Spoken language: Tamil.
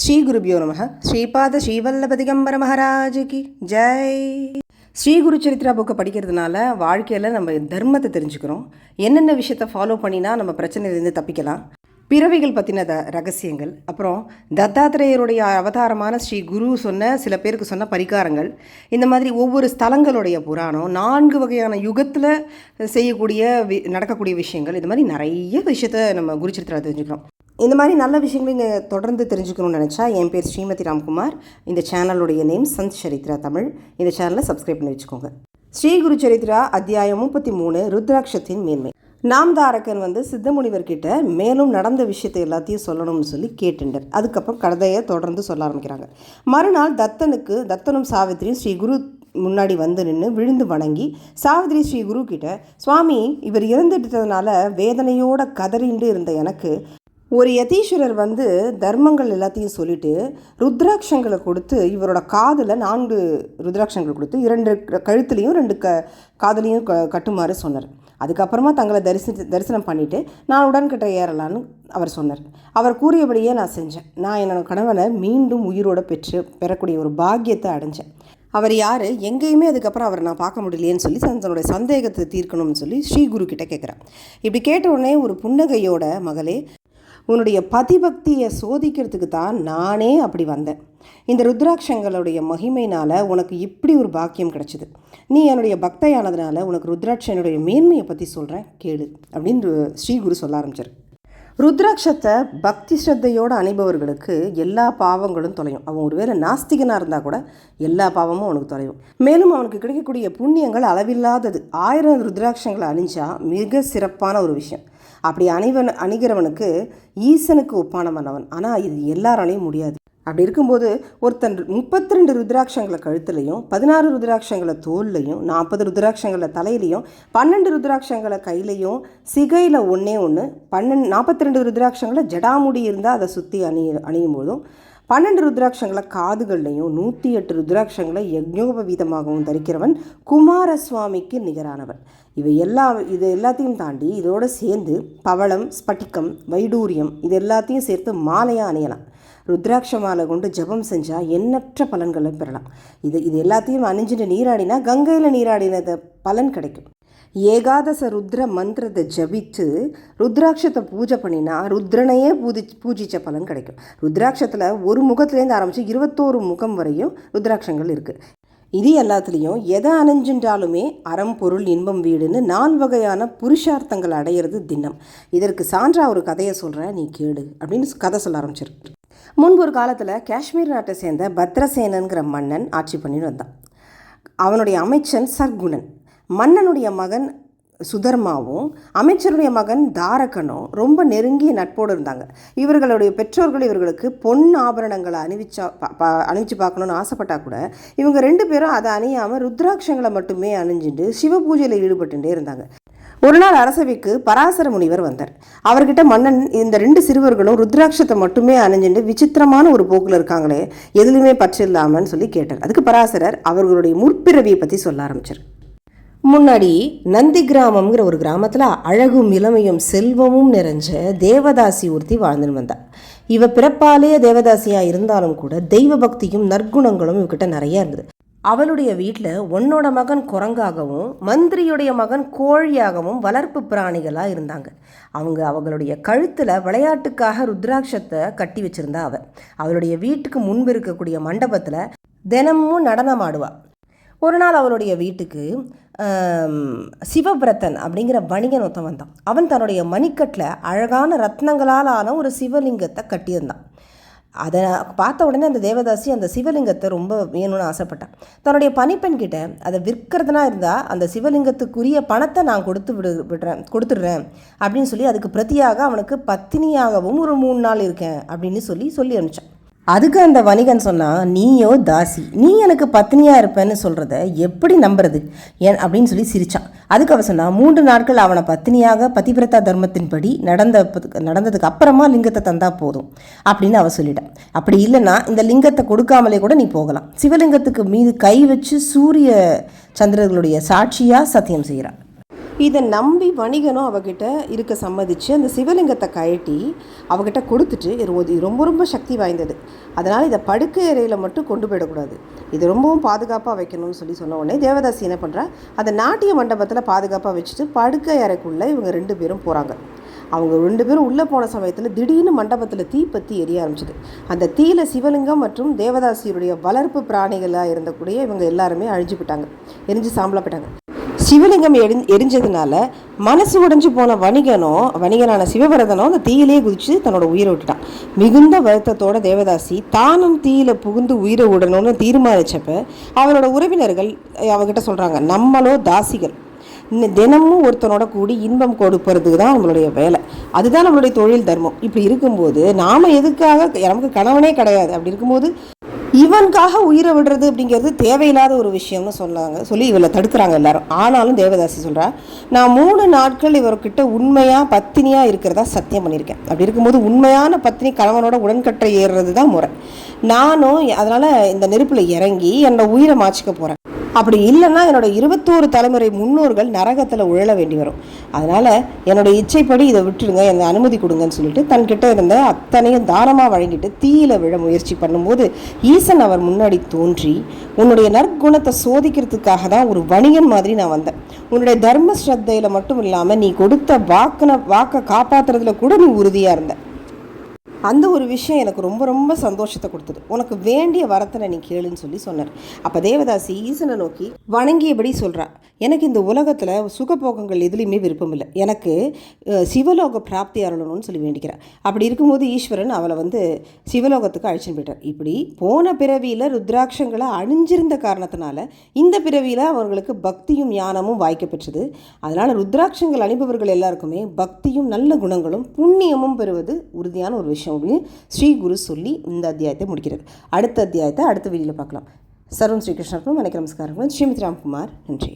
ஸ்ரீ குருபியோ நம ஸ்ரீபாத ஸ்ரீவல்லபதிகம்பர மகாராஜுக்கு ஜெய். ஸ்ரீ குரு சரித்ரா புக்கை படிக்கிறதுனால வாழ்க்கையில் நம்ம தர்மத்தை தெரிஞ்சுக்கிறோம். என்னென்ன விஷயத்தை ஃபாலோ பண்ணினா நம்ம பிரச்சனையிலேருந்து தப்பிக்கலாம். பிறவிகள் பற்றின த ரகசியங்கள் அப்புறம் தத்தாத்திரேயருடைய அவதாரமான ஸ்ரீ குரு சொன்ன சில பேருக்கு சொன்ன பரிகாரங்கள். இந்த மாதிரி ஒவ்வொரு ஸ்தலங்களுடைய புராணம் நான்கு வகையான யுகத்தில் செய்யக்கூடிய வி நடக்கக்கூடிய விஷயங்கள் இந்த மாதிரி நிறைய விஷயத்த நம்ம குருச்சரித்திர தெரிஞ்சுக்கிறோம். இந்த மாதிரி நல்ல விஷயங்களை நீங்கள் தொடர்ந்து தெரிஞ்சுக்கணும்னு நினச்சா என் பேர் ஸ்ரீமதி ராம்குமார். இந்த சேனலுடைய நேம் சந்த் சரித்ரா தமிழ். இந்த சேனலை சப்ஸ்கிரைப் பண்ணி வச்சுக்கோங்க. ஸ்ரீ குரு சரித்ரா அத்தியாயம் முப்பத்தி மூணு ருத்ராட்சத்தின் மேன்மை. நாம் தாரகன் வந்து சித்தமுனிவர்கிட்ட மேலும் நடந்த விஷயத்தை எல்லாத்தையும் சொல்லணும்னு சொல்லி கேட்டுண்டர். அதுக்கப்புறம் கதையை தொடர்ந்து சொல்ல ஆரம்பிக்கிறாங்க. மறுநாள் தத்தனுக்கு தத்தனும் சாவித்திரியும் ஸ்ரீ குரு முன்னாடி வந்து நின்று விழுந்து வணங்கி சாவித்திரி ஸ்ரீ குரு கிட்ட சுவாமி இவர் இறந்துட்டதுனால வேதனையோட கதறிண்டு இருந்த எனக்கு ஒரு யதீஸ்வரர் வந்து தர்மங்கள் எல்லாத்தையும் சொல்லிட்டு ருத்ராட்சங்களை கொடுத்து இவரோட காதில் நான்கு ருத்ராட்சங்கள் கொடுத்து இரண்டு கழுத்துலேயும் ரெண்டு க காதலையும் க கட்டுமாறு சொன்னார். அதுக்கப்புறமா தங்களை தரிசி தரிசனம் பண்ணிவிட்டு நான் உடன்கிட்ட ஏறலான்னு அவர் சொன்னார். அவர் கூறியபடியே நான் செஞ்சேன். நான் என்னோட கணவனை மீண்டும் உயிரோடு பெற்று பெறக்கூடிய ஒரு பாக்கியத்தை அடைஞ்சேன். அவர் யார்? எங்கேயுமே அதுக்கப்புறம் அவரை நான் பார்க்க முடியலையேன்னு சொல்லி தன்னுடைய சந்தேகத்தை தீர்க்கணும்னு சொல்லி ஸ்ரீ குரு கிட்ட கேட்குறேன் இப்படி கேட்ட உடனே ஒரு புன்னகையோட மகளே உன்னுடைய பதிபக்தியை சோதிக்கிறதுக்கு தான் நானே அப்படி வந்தேன். இந்த ருத்ராட்சங்களுடைய மகிமைனால் உனக்கு இப்படி ஒரு பாக்கியம் கிடச்சிது. நீ என்னுடைய பக்தையானதுனால உனக்கு ருத்ராட்சனுடைய மேன்மையை பற்றி சொல்கிறேன் கேளு அப்படின்னு ஸ்ரீகுரு சொல்ல ஆரம்பிச்சார். ருத்ராட்சத்தை பக்தி ஸ்ரத்தையோடு அணிபவர்களுக்கு எல்லா பாவங்களும் தொலையும். அவன் ஒருவேளை நாஸ்திகனாக இருந்தால் கூட எல்லா பாவமும் அவனுக்கு தொலையும். மேலும் அவனுக்கு கிடைக்கக்கூடிய புண்ணியங்கள் அளவில்லாதது. ஆயிரம் ருத்ராட்சங்களை அணிஞ்சால் மிக சிறப்பான ஒரு விஷயம். அப்படி அணிவன் அணிகிறவனுக்கு ஈசனுக்கு ஒப்பானவன் அவன் ஆனால் இது எல்லாராலையும் முடியாது. அப்படி இருக்கும்போது ஒருத்தன் முப்பத்தி ரெண்டு ருத்ராட்சங்களை கழுத்துலையும் பதினாறு ருத்ராட்சங்களை தோல்லையும் நாற்பது ருத்ராட்சங்களை தலையிலையும் பன்னெண்டு ருத்ராட்சங்களை கையிலையும் சிகையில் ஒன்றே ஒன்று பன்னெண்டு நாற்பத்தி ரெண்டு ருத்ராட்சங்களை ஜடாமுடி இருந்தால் அதை சுற்றி அணி அணியும் போதும் பன்னெண்டு ருத்ராட்சங்களை காதுகள்லையும் நூற்றி எட்டு ருத்ராட்சங்களை யஜ்ஞோபவீதமாகவும் தரிக்கிறவன் குமாரசுவாமிக்கு நிகரானவன். இவை எல்லா இது எல்லாத்தையும் தாண்டி இதோடு சேர்ந்து பவளம் ஸ்பட்டிகம் வைடூரியம் இது எல்லாத்தையும் சேர்த்து மாலையாக அணியலாம். ருத்ராட்ச மாலை கொண்டு ஜபம் செஞ்சால் எண்ணற்ற பலன்களை பெறலாம். இது இது எல்லாத்தையும் அணிஞ்சிட்டு நீராடினா கங்கையில் நீராடினத பலன் கிடைக்கும். ஏகாதச ருத்ர மந்திரத்தை ஜபித்து ருத்ராட்சத்தை பூஜை பண்ணினா ருத்ரனையே பூஜி பூஜித்த பலன் கிடைக்கும். ருத்ராட்சத்தில் ஒரு முகத்துலேருந்து ஆரம்பித்து இருபத்தோரு முகம் வரையும் ருத்ராட்சங்கள் இருக்குது இது எல்லாத்துலேயும் எதை அணிஞ்சின்றாலுமே அறம் பொருள் இன்பம் வீடுன்னு நான் வகையான புருஷார்த்தங்கள் அடையிறது தினம் இதற்கு சான்றா ஒரு கதையை சொல்கிறேன் நீ கேடு அப்படின்னு கதை சொல்ல ஆரம்பிச்சிருக்கு. முன்பு ஒரு காலத்தில் காஷ்மீர் நாட்டை சேர்ந்த பத்ரசேனங்கிற மன்னன் ஆட்சி பண்ணிட்டு வந்தான் அவனுடைய அமைச்சன் சர்க்குணன். மன்னனுடைய மகன் சுதர்மாவும் அமைச்சருடைய மகன் தாரகனும் ரொம்ப நெருங்கிய நட்போடு இருந்தாங்க. இவர்களுடைய பெற்றோர்கள் இவர்களுக்கு பொன் ஆபரணங்களை அணிவிச்சா அணிவிச்சு பார்க்கணுன்னு ஆசைப்பட்டா கூட இவங்க ரெண்டு பேரும் அதை அணியாமல் ருத்ராட்சங்களை மட்டுமே அணிஞ்சிட்டு சிவ பூஜையில் ஈடுபட்டுட்டே இருந்தாங்க. ஒரு நாள் அரசவைக்கு பராசர முனிவர் வந்தார். அவர்கிட்ட மன்னன் இந்த ரெண்டு சிறுவர்களும் ருத்ராட்சத்தை மட்டுமே அணிஞ்சுட்டு விசித்திரமான ஒரு போக்கில் இருக்காங்களே எதுலையுமே பற்று இல்லாமன்னு சொல்லி கேட்டார். அதுக்கு பராசரர் அவர்களுடைய முற்பிறவியை பற்றி சொல்ல ஆரம்பிச்சார். முன்னாடி நந்தி கிராமம்ங்கிற ஒரு கிராமத்தில் அழகும் இளமையும் செல்வமும் நிறைஞ்ச தேவதாசி ஒருத்தி வாழ்ந்துன்னு வந்தா. இவ பிறப்பாலே தேவதாசியாக இருந்தாலும் கூட தெய்வ பக்தியும் நற்குணங்களும் இவகிட்ட நிறைய இருந்தது. அவளுடைய வீட்டில் உன்னோட மகன் குரங்காகவும் மந்திரியுடைய மகன் கோழியாகவும் வளர்ப்பு பிராணிகளாக இருந்தாங்க. அவங்க அவங்களுடைய கழுத்தில் விளையாட்டுக்காக ருத்ராட்சத்தை கட்டி வச்சுருந்தா அவள் அவளுடைய வீட்டுக்கு முன்பு இருக்கக்கூடிய மண்டபத்தில் தினமும் நடனமாடுவாள் ஒரு நாள் அவளுடைய வீட்டுக்கு சிவபிரத்தன் அப்படிங்கிற வணிகன் ஒருத்தன் வந்தான். அவன் தன்னுடைய மணிக்கட்டில் அழகான ரத்னங்களால் ஆன ஒரு சிவலிங்கத்தை கட்டியிருந்தான். அதை பார்த்த உடனே அந்த தேவதாசி அந்த சிவலிங்கத்தை ரொம்ப வேணும்னு ஆசைப்பட்டான். தன்னுடைய பனிப்பெண் கிட்ட அதை விற்கிறதுனா இருந்தால் அந்த சிவலிங்கத்துக்குரிய பணத்தை நான் கொடுத்து விடு விடுறேன் கொடுத்துடுறேன் அப்படின்னு சொல்லி அதுக்கு பிரதியாக அவனுக்கு பத்தினியாகவும் ஒரு மூணு நாள் இருக்கேன் அப்படின்னு சொல்லி சொல்லி அனுப்பிச்சான். அதுக்கு அந்த வணிகன் சொன்னால் நீயோ தாசி நீ எனக்கு பத்னியாக இருப்பேன்னு சொல்கிறத எப்படி நம்புறது? ஏன் அப்படின்னு சொல்லி சிரித்தான் அதுக்கு அவன் சொன்னான் மூன்று நாட்கள் அவனை பத்னியாக பதிவிரதா தர்மத்தின்படி நடந்த நடந்ததுக்கு அப்புறமா லிங்கத்தை தந்தா போதும் அப்படின்னு அவன் சொல்லிட்டான். அப்படி இல்லைன்னா இந்த லிங்கத்தை கொடுக்காமலே கூட நீ போகலாம். சிவலிங்கத்துக்கு மீது கை வச்சு சூரிய சந்திரர்களுடைய சாட்சியாக சத்தியம் செய்கிறான் இதை நம்பி வணிகனும் அவகிட்ட இருக்க சம்மதிச்சு அந்த சிவலிங்கத்தை கழட்டி அவகிட்ட கொடுத்துட்டு இது ரொம்ப ரொம்ப சக்தி வாய்ந்தது. அதனால் இதை படுக்கை அறையில் மட்டும் கொண்டு போயிடக்கூடாது. இது ரொம்பவும் பாதுகாப்பாக வைக்கணும்னு சொல்லி சொன்ன உடனே தேவதாசி என்ன பண்ணுறா அந்த நாட்டிய மண்டபத்தில் பாதுகாப்பாக வச்சுட்டு படுக்கை அறைக்குள்ளே இவங்க ரெண்டு பேரும் போகிறாங்க அவங்க ரெண்டு பேரும் உள்ளே போன சமயத்தில் திடீர்னு மண்டபத்தில் தீ பற்றி எரிய ஆரம்பிச்சிது. அந்த தீயில சிவலிங்கம் மற்றும் தேவதாசியுடைய வளர்ப்பு பிராணிகளாக இருந்தக்கூடிய இவங்க எல்லாருமே அழிஞ்சு போயிட்டாங்க. எரிஞ்சு சாம்பலா போயிட்டாங்க. சிவலிங்கம் எரி எரிஞ்சதுனால மனசு உடைஞ்சு போன வணிகனும் வணிகனான சிவபரதனும் அந்த தீயிலே குதிச்சு தன்னோட உயிரை விட்டுட்டான். மிகுந்த வருத்தத்தோட தேவதாசி தானும் தீயில புகுந்து உயிரை விடணும்னு தீர்மானிச்சப்ப அவரோட உறவினர்கள் அவகிட்ட சொல்றாங்க நம்மளோ தாசிகள். இன்னும் தினமும் ஒருத்தனோட கூடி இன்பம் கொடுப்பறதுக்கு தான் நம்மளுடைய வேலை. அதுதான் நம்மளுடைய தொழில் தர்மம். இப்படி இருக்கும்போது நாம் எதுக்காக நமக்கு கணவனே கிடையாது. அப்படி இருக்கும்போது இவனுக்காக உயிரை விடுறது அப்படிங்கிறது தேவையில்லாத ஒரு விஷயம்னு சொன்னாங்க. சொல்லி இவளை தடுக்கிறாங்க எல்லாரும். ஆனாலும் தேவதாசி சொல்கிறா நான் மூணு நாட்கள் இவர்கிட்ட உண்மையாக பத்தினியாக இருக்கிறதா சத்தியம் பண்ணியிருக்கேன். அப்படி இருக்கும்போது உண்மையான பத்தினி கணவனோட உடன்கட்டை ஏறுறது தான் முறை. நானும் அதனால் இந்த நெருப்பில் இறங்கி என்னோட உயிரை மாச்சிக்க போகிறேன் அப்படி இல்லைன்னா என்னோட இருபத்தோரு தலைமுறை முன்னோர்கள் நரகத்தில் உழல வேண்டி வரும். அதனால் என்னோட இச்சைப்படி இதை விட்டுடுங்க என்னை அனுமதி கொடுங்கன்னு சொல்லிட்டு தன்கிட்ட இருந்த அத்தனையும் தானமாக வழங்கிட்டு தீயில விழ முயற்சி பண்ணும்போது ஈசன் அவர் முன்னாடி தோன்றி உன்னுடைய நற்குணத்தை சோதிக்கிறதுக்காக தான் ஒரு வணிகன் மாதிரி நான் வந்தேன். உன்னுடைய தர்ம ஸ்ரத்தையில் மட்டும் இல்லாமல் நீ கொடுத்த வாக்கின வாக்கை காப்பாற்றுறதுல கூட நீ உறுதியாக இருந்த. அந்த ஒரு விஷயம் எனக்கு ரொம்ப ரொம்ப சந்தோஷத்தை கொடுத்தது. உனக்கு வேண்டிய வரத்தனை நீ கேளுன்னு சொல்லி சொன்னார். அப்போ தேவதாசி ஈசனை நோக்கி வணங்கியபடி சொல்கிறாள் எனக்கு இந்த உலகத்தில் சுகபோகங்கள் எதுலேயுமே விருப்பம் இல்லை. எனக்கு சிவலோக பிராப்தி அருளணும்னு சொல்லி வேண்டிக்கிறேன் அப்படி இருக்கும்போது ஈஸ்வரன் அவளை வந்து சிவலோகத்துக்கு அழைச்சின்னு போயிட்டார். இப்படி போன பிறவியில் ருத்ராட்சங்களை அணிஞ்சிருந்த காரணத்தினால இந்த பிறவியில் அவர்களுக்கு பக்தியும் ஞானமும் வாய்க்கப்பெற்றது அதனால் ருத்ராட்சங்கள் அணிபவர்கள் எல்லாருக்குமே பக்தியும் நல்ல குணங்களும் புண்ணியமும் பெறுவது உறுதியான ஒரு விஷயம். அப்படின்னு ஸ்ரீ குரு சொல்லி இந்த அத்தியாயத்தை முடிக்கிறார் அடுத்த அத்தியாயத்தை அடுத்த வீடியோவில் பார்க்கலாம். சர்வம் ஸ்ரீகிருஷ்ணருக்கும் வணக்க நமஸ்காரங்களும் ஸ்ரீமதி ராம்குமார் நன்றி.